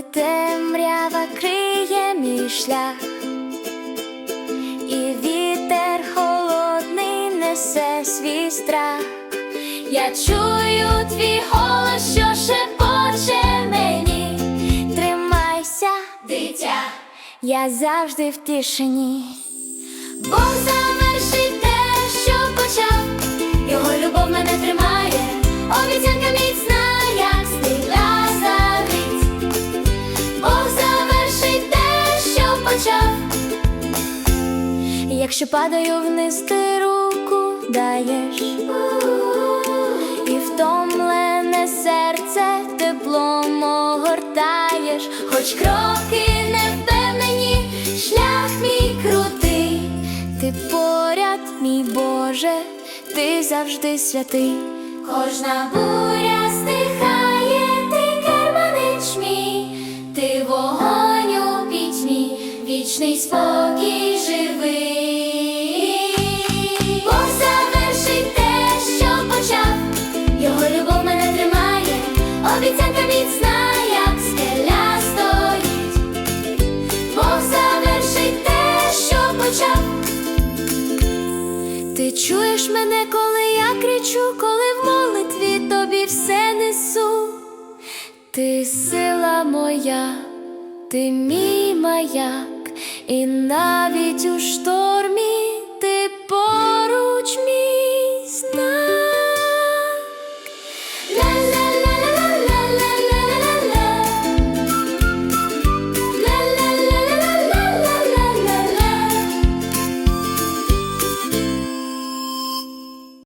коли темрява криє мій шлях, і вітер холодний несе свій страх. Я чую твій голос, що шепоче мені. Тримайся, дитя, я завжди в тишині. Бог завершить те, що почав, його любов мене тримає, Якщо падаю вниз, ти руку даєш, і втомлене серце теплом огортаєш, хоч кроки не впевнені, шлях мій крутий, ти поряд, мій Боже, ти завжди святий. Кожна вічний спокій живий. Бог завершить те, що почав, його любов мене тримає, обіцянка міцна, як скеля стоїть. Бог завершить те, що почав. Ти чуєш мене, коли я кричу, коли в молитві тобі все несу. Ти сила моя, ти мій маяк, і навіть у штормі